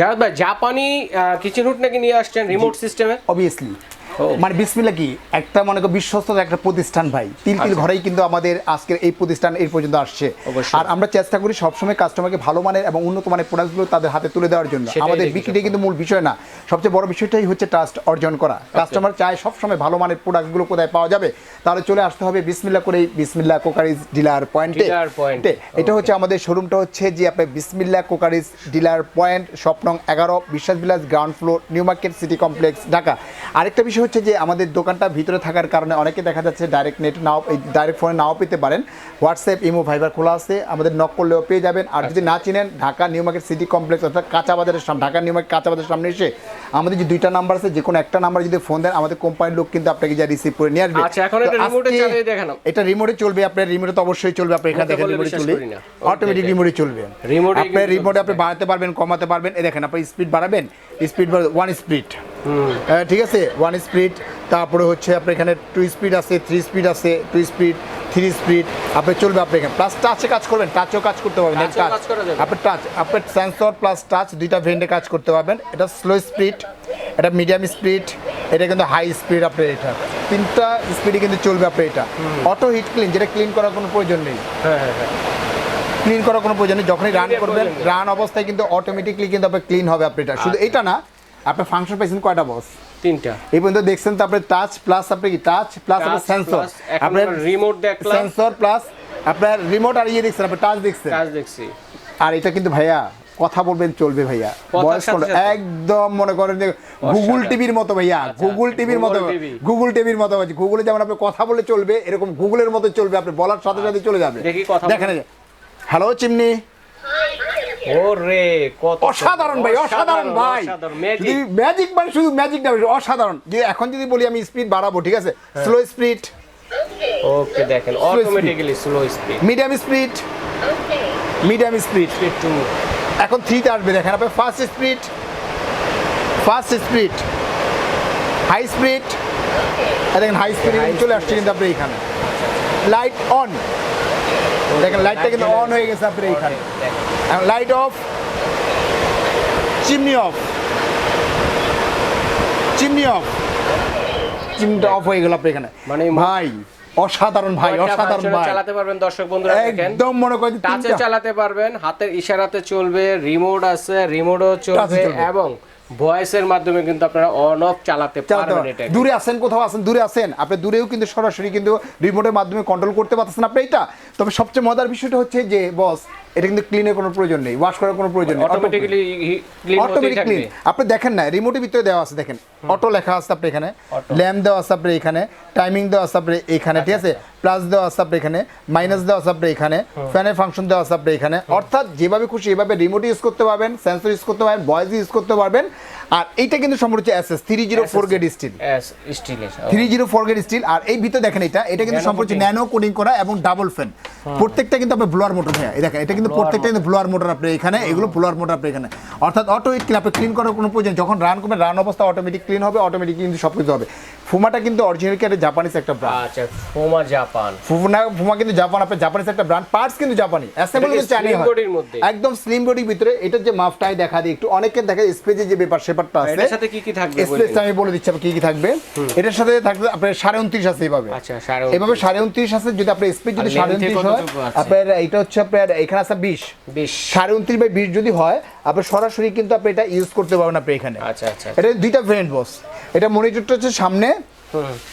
জাভেদ ভাই জাপানি kitchen root নাকি নিয়ে আসছেন রিমোট সিস্টেমে অবভিয়াসলি। মানে বিসমিল্লা কি? একটা মনে করো বিশ্বস্ত একটা প্রতিষ্ঠান ভাই। তিল তিল আচ্ছা। ঘরেই কিন্তু আমাদের আজকের এই প্রতিষ্ঠান এই পর্যন্ত আসছে। আর আমরা চেষ্টা করি সবসময় কাস্টমারকে ভালো মানের এবং উন্নত মানের প্রোডাক্টগুলো তাদের হাতে তুলে দেওয়ার জন্য। আমাদের দেখি বিক্রিটা কিন্তু মূল বিষয় না। সবচেয়ে বড় বিষয়টাই হচ্ছে ট্রাস্ট অর্জন করা। কাস্টমার চায় সবসময় ভালো মানের প্রোডাক্টগুলো কোথায় পাওয়া যাবে? তাহলে চলে আসতে হবে বিসমিল্লা করেই। বিসমিল্লা কোকারিজ ডিলার পয়েন্টে এটা হচ্ছে আমাদের শোরুমটা হচ্ছে যে আপনার বিসমিল্লা কোকারিজ ডিলার পয়েন্ট স্বপ্নং এগারো বিশ্বাস বিলাস ground floor new market city complex Dhaka. আরেকটা বিষয় হচ্ছে যে আমাদের দোকানটা ভিতরে থাকার কারণে অনেকে দেখা যাচ্ছে ডাইরেক্ট নেট নাও ডাইরেক্ট ফোনে নাও পেতে পারেন। হোয়াটসঅ্যাপ ইমো ভাইবার খোলা আছে। আমাদের নক করলেও পেয়ে যাবেন। আর যদি না চিনেন Dhaka new market city complex অর্থাৎ কাঁচা বাজারের সামনে ঢাকা নিউ মার্কেট কাঁচা বাজারের সামনে এসে আমাদের যে দুইটা নাম্বার আছে যে কোনো একটা নাম্বার যদি ফোন দেন আমাদের কোম্পানির লোক কিন্তু আপনাকে যা রিসিভ করে নিয়ে আসবে। আচ্ছা, এখন এটা remote এ চালিয়ে দেখানো। এটা রিমোটে চলবে আপনার রিমোটে তো অবশ্যই চলবে আপনি এখানে দেখেন রিমোটে চলবে অটোমেটিক রিমোটে চলবে। এ আপনার রিমোটে আপনি বাড়াতে পারবেন কমাতে পারবেন। এই দেখেন আপনি স্পিড বাড়াবেন স্পিড ওয়ান স্পিড ঠিক আছে ওয়ান স্পিড তারপরে হচ্ছে আপনার এখানে টু স্পিড আছে থ্রি স্পিড আছে টু স্পিড থ্রি স্পিড আপনি চলবে আপনি এখানে। প্লাস টাচে কাজ করবেন টাচেও কাজ করতে পারবেন টাচ? আপনার টাচ আপনার সেন্সর প্লাস টাচ দুইটা ভেন্ডে কাজ করতে পারবেন। এটা স্লো স্পিড এটা মিডিয়াম স্পিড এটা কিন্তু হাই স্পিড আপনার এটা। তিনটা স্পিডে কিন্তু চলবে আপনার এটা। অটো হিট ক্লিন যেটা ক্লিন করার কোনো প্রয়োজন নেই। হ্যাঁ হ্যাঁ হ্যাঁ। ক্লিন করার কোনো প্রয়োজন নেই যখনই রান করবেন রান অবস্থায় কিন্তু অটোমেটিকলি কিন্তু আপনার ক্লিন হবে আপনার এটা। শুধু এটা না আপনার ফাংশন পাইছেন কয়টা বস তিনটা। এই পর্যন্ত দেখছেন তো আপনার টাচ প্লাস আপনি কি টাচ প্লাস আপনার সেন্সর আপনার রিমোট সেন্সর প্লাস আপনার রিমোট আর ইয়ে দেখছেন আপনার টাচ দেখছেন? কাজ দেখছি। আর এটা কিন্তু ভাইয়া কথা বলবেন চলবে ভাইয়া। বয়স। একদম মনে করেন যে গুগল টিভির মতো ভাইয়া গুগল টিভির মতো গুগল টিভির মতো আছে গুগলে যেমন আপনি কথা বলে চলবে এরকম গুগলের মতো চলবে আপনি বলার সাথে সাথে চলে যাবে। দেখেন হ্যালো চিমনি ওরে কত অসাধারণ ভাই অসাধারণ ভাই। যদি ম্যাজিক মানে শুধু ম্যাজিক না অসাধারণ। যে এখন যদি বলি আমি স্পিড বাড়াবো ঠিক আছে। স্লো স্পিড ওকে দেখেন. Automatically slow speed medium speed medium speed এখন থ্রিতে আসবে দেখেন আপনি first speed first speed high speed দেখেন হাই স্পিড চলে আসছে কিন্তু আপনি এখানে। লাইট অন দেখেন লাইটটা কিন্তু অন হয়ে গেছে আপনি এখানে light off chimney off chimney off চিমনিটা off হয়ে গেল আপনি এখানে। মানে ভাই অসাধারণ ভাই অসাধারণ ভাই। চালাতে পারবেন দর্শক বন্ধুরা দেখেন। একদম মনে করেন টাচে চালাতে পারবেন হাতের ইশারাতে চলবে রিমোট আছে রিমোটও চলবে। এবং ভয়েসের মাধ্যমে কিন্তু আপনারা অন অফ চালাতে পারবেন। এটা। দূরে আছেন কোথাও আছেন দূরে আছেন। আপনি দূরেও কিন্তু সরাসরি কিন্তু রিমোটের মাধ্যমে কন্ট্রোল করতে পারতেছেন আপনি এটা। তবে সবচেয়ে মজার বিষয়টা হচ্ছে যে বস এটা কিন্তু ক্লিনের কোনো প্রয়োজন নেই ওয়াশ করার কোনো প্রয়োজন নেই অটোমেটিক্যালি ক্লিন আপনি দেখেন না রিমোটের ভিতরে দেওয়া আছে দেখেন। অটো লেখা আছে আপনি এখানে। ল্যাম্প দেওয়া আছে আপনি এখানে টাইমিং দেওয়া আছে আপনি এখানে ঠিক আছে? প্লাস দেওয়া আছে আপনি এখানে মাইনাস দেওয়া আছে আপনি এখানে ফ্যানের ফাংশন দেওয়া আছে আপনি এখানে। অর্থাৎ যেভাবে খুশি এভাবে রিমোট ইউজ করতে পারবেন সেন্সর ইউজ করতে পারবেন ভয়েস ইউজ করতে পারবেন। আর এইটা কিন্তু সম্পূর্ণ হচ্ছে SS three zero four gate steel three zero four gate steel আর এই ভিতরে দেখেন এটা এটা কিন্তু সম্পূর্ণ। ন্যানো কোডিং করা এবং ডাবল ফ্যান প্রত্যেকটা কিন্তু আপনার ব্লোয়ার মোটর ভাইয়া এই দেখেন এটা কিন্তু প্রত্যেকটা কিন্তু ব্লোয়ার মোটর আপনি এখানে এগুলো ব্লোয়ার মোটর আপনি এখানে। অর্থাৎ অটো ইট আপনি ক্লিন করার কোনো প্রয়োজন যখন রান করবেন রান অবস্থা অটোমেটিক ক্লিন হবে অটোমেটিক কিন্তু সব কিছু হবে। ফুমাটা কিন্তু অরিজিনাল কি একটা জাপানিজ একটা ব্র্যান্ড আচ্ছা ফোমা জাপান ফুমা ফুমা কিন্তু জাপান আপনার জাপানিজ একটা ব্র্যান্ড পার্টস কিন্তু জাপানি অ্যাসেম্বল এটা কিন্তু চাইনিজ মধ্যে? একদম স্লিম বডির ভিতরে এটার যে মাফটাই দেখা দিই একটু অনেকের দেখা স্পেজে যে ব্যাপার সেপারটা আছে এটার সাথে কি কি থাকবে স্পেস? আমি বলে দিচ্ছি আপনার কি কি থাকবে? এটার সাথে থাকবে আপনার সাড়ে উনত্রিশ আছে এইভাবে আচ্ছা সাড়ে এভাবে সাড়ে উনত্রিশ আছে যদি আপনার স্পিড যদি আর সাড়ে length এ উনত্রিশ হয় আপনার এটা হচ্ছে আপনার এখানে আছে বিশ। বিশ। সাড়ে উনত্রিশ বাই বিশ যদি হয় আপনি সরাসরি কিন্তু আপনি এটা ইউজ করতে পারবেন আপনি এখানে। আচ্ছা আচ্ছা এটা দুইটা ভেরিয়েন্ট বস এটা মনিটরটা হচ্ছে সামনে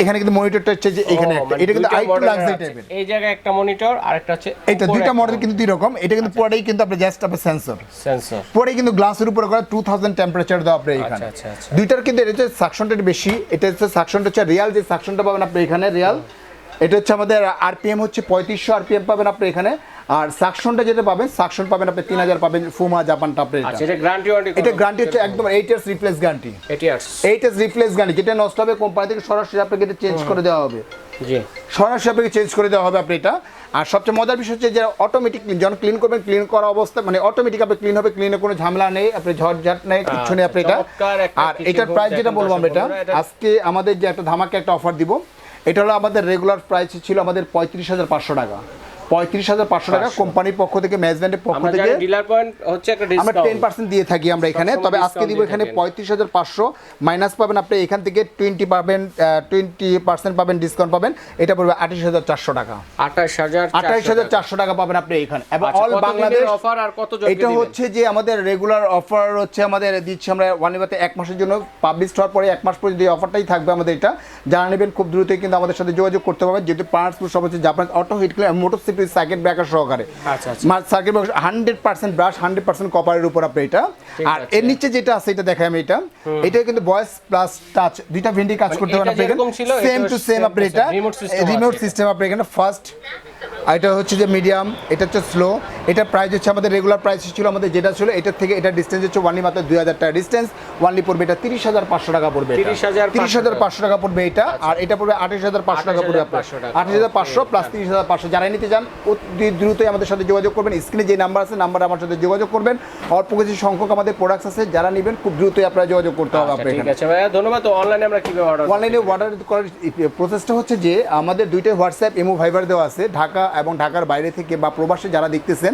এখানে কিন্তু মনিটরটা হচ্ছে যে এখানে একটা। মানে এটা কিন্তু আই টু লাক্সারি টাইপের এই জায়গায় একটা মনিটর আর একটা হচ্ছে এটা দুইটা মডেল কিন্তু দুই রকম এটা কিন্তু পুরোটাই কিন্তু আপনার জাস্ট আপনার সেন্সর সেন্সর পরে কিন্তু গ্লাসের উপরে করা টু থাউজেন্ড টেম্পারেচার দেওয়া আপনার এখানে। আচ্ছা, আচ্ছা। দুইটার কিন্তু এটা হচ্ছে সাকশনটা বেশি। এটা হচ্ছে সাকশনটা হচ্ছে রিয়াল যে সাকশনটা পাবেন আপনি এখানে রিয়াল এটা হচ্ছে আমাদের আরপিএম হচ্ছে পঁয়ত্রিশশো আরপিএম পাবেন আপনি এখানে। আর সাকশনটা যেটা পাবেন সাকশন পাবেন আপনি তিন হাজার পাবেন ফুমা জাপানটা আপনি আচ্ছা এটা গ্যারান্টি ওয়ারেন্টি এটা গ্যারান্টি হচ্ছে একদম eight years replace guarantee eight years replace guarantee যেটা নষ্ট হবে কোম্পানি থেকে সরাসরি আপনাকে এটা চেঞ্জ করে দেওয়া হবে। জি। সরাসরি আপনাকে চেঞ্জ করে দেওয়া হবে আপনি এটা। আর সবচেয়ে মজার বিষয় হচ্ছে যে অটোমেটিক ক্লিন যখন ক্লিন করবেন ক্লিন করা অবস্থা মানে অটোমেটিক আপনি ক্লিন হবে ক্লিনের কোনো ঝামেলা নেই আপনি ঝটঝাট নেই কিচ্ছু নেই আপনি এটা। আর এটার প্রাইস যেটা বলব আমরা এটা- আজকে আমাদের যে একটা ধামাকে একটা অফার দিব এটা হলো আমাদের রেগুলার প্রাইস ছিল আমাদের পঁয়ত্রিশ হাজার পাঁচশো টাকা। পঁয়ত্রিশ হাজার পাঁচশো টাকা কোম্পানির পক্ষ থেকে ম্যানেজমেন্টের পক্ষ থেকে। ডিলার পয়েন্ট হচ্ছে একটা আমরা টেন পার্সেন্ট দিয়ে থাকি আমরা এখানে তবে আজকে দিব এখানে পঁয়ত্রিশ হাজার পাঁচশো। মাইনাস পাবেন আপনি এখান থেকে টোয়েন্টি পাবেন টোয়েন্টি পার্সেন্ট পাবেন ডিসকাউন্ট পাবেন। এটা পড়বে আঠাশ হাজার চারশো টাকা। আঠাশ হাজার আঠাশ হাজার চারশো টাকা পাবেন আপনি এখানে। এবং অল বাংলাদেশ offer আর কত এটা হচ্ছে যে আমাদের রেগুলার অফার হচ্ছে আমাদের দিচ্ছি আমরা ওয়ানিবাতে এক মাসের জন্য। পাবলিশ হওয়ার পরে এক মাস পর্যন্ত এই অফারটাই থাকবে আমাদের এটা। জানা নেবেন খুব দ্রুতই কিন্তু আমাদের সাথে যোগাযোগ করতে পারবেন। যেহেতু পার্টস সব হচ্ছে Japan auto heat CP circuit breaker সহকারে। Circuit breaker hundred percent brush hundred percent কপারের উপর আপনি এটা। আর এর নিচে যেটা আছে এটা দেখাই আমি এটা। এটা কিন্তু বয়স প্লাস টাচ দুইটা ভেন্ডি কাজ মানে করতে পারেন আপনি সেম টু সেম আপনি এটা। রিমোট সিস্টেম আপনি এখানে ফার্স্ট এটা হচ্ছে যে মিডিয়াম এটা হচ্ছে স্লো এটা প্রাইস হচ্ছে আমাদের রেগুলার প্রাইস ছিল আমাদের যেটা ছিল এটার থেকে এটা ডিস্টেন্স হচ্ছে ওয়ানলি মাত্র দুই হাজার টাকা ডিস্টেন্স ওয়ানলি পড়বে এটা তিরিশ হাজার পাঁচশো টাকা পড়বে তিরিশ হাজার পাঁচশো টাকা। পড়বে এটা আর এটা পড়বে আঠাশ হাজার পাঁচশো টাকা পড়বে আপনার। 28,500 আঠাশ হাজার পাঁচশো প্লাস তিরিশ হাজার পাঁচশো। যারাই নিতে চান অতি দ্রুতই আমাদের সাথে যোগাযোগ করবেন। স্ক্রিনে যে নাম্বার আছে নাম্বার আমার সাথে যোগাযোগ করবেন। অল্প কিছু সংখ্যক আমাদের প্রোডাক্টস আছে যারা নেবেন খুব দ্রুতই আপনারা যোগাযোগ করতে হবে আচ্ছা, আপনার ঠিক আছে ভাইয়া ধন্যবাদ। তো অনলাইনে আমরা কীভাবে অর্ডার অনলাইনে অর্ডার করার প্রসেসটা হচ্ছে যে আমাদের দুইটা হোয়াটসঅ্যাপ এমো ভাইবার দেওয়া আছে। ঢাকা এবং ঢাকার বাইরে থেকে বা প্রবাসে যারা দেখতেছেন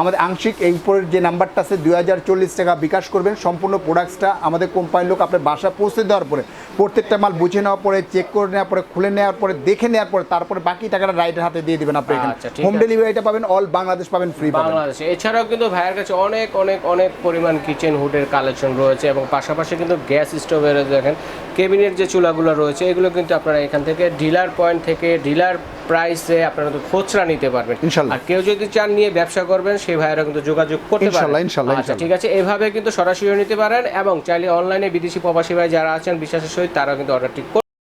আমাদের আংশিক এই উপরের যে নাম্বারটা আছে দুই হাজার চল্লিশ টাকা বিকাশ করবেন। সম্পূর্ণ প্রোডাক্টসটা আমাদের কোম্পানির লোক আপনার বাসা পৌঁছে দেওয়ার পরে প্রত্যেকটা মাল বুঝে নেওয়ার পরে চেক করে নেওয়ার পরে খুলে নেওয়ার পরে দেখে নেওয়ার পরে তারপরে বাকি টাকাটা রাইটের হাতে দিয়ে দিবেন আপনি এখানে। আচ্ছা, হোম ডেলিভারিটা পাবেন অল বাংলাদেশ পাবেন ফ্রি বাংলাদেশ। এছাড়াও কিন্তু ভাইয়ের কাছে অনেক অনেক অনেক পরিমাণ কিচেন হুডের কালেকশন রয়েছে এবং পাশাপাশি কিন্তু গ্যাস স্টোভের দেখেন কেবিনের যে চুলাগুলো রয়েছে এগুলো কিন্তু আপনারা এখান থেকে ডিলার পয়েন্ট থেকে ডিলার প্রাইসে আপনারা কিন্তু খুচরা নিতে পারবেন। আর কেউ যদি চান নিয়ে ব্যবসা করবেন সেই ভাইয়েরা কিন্তু যোগাযোগ করতে পারেন আচ্ছা। ঠিক আছে এভাবে কিন্তু সরাসরি নিতে পারেন এবং চাইলে অনলাইনে বিদেশি প্রবাসী ভাই যারা আছেন বিশ্বাসের সহিত তারা কিন্তু অর্ডারটি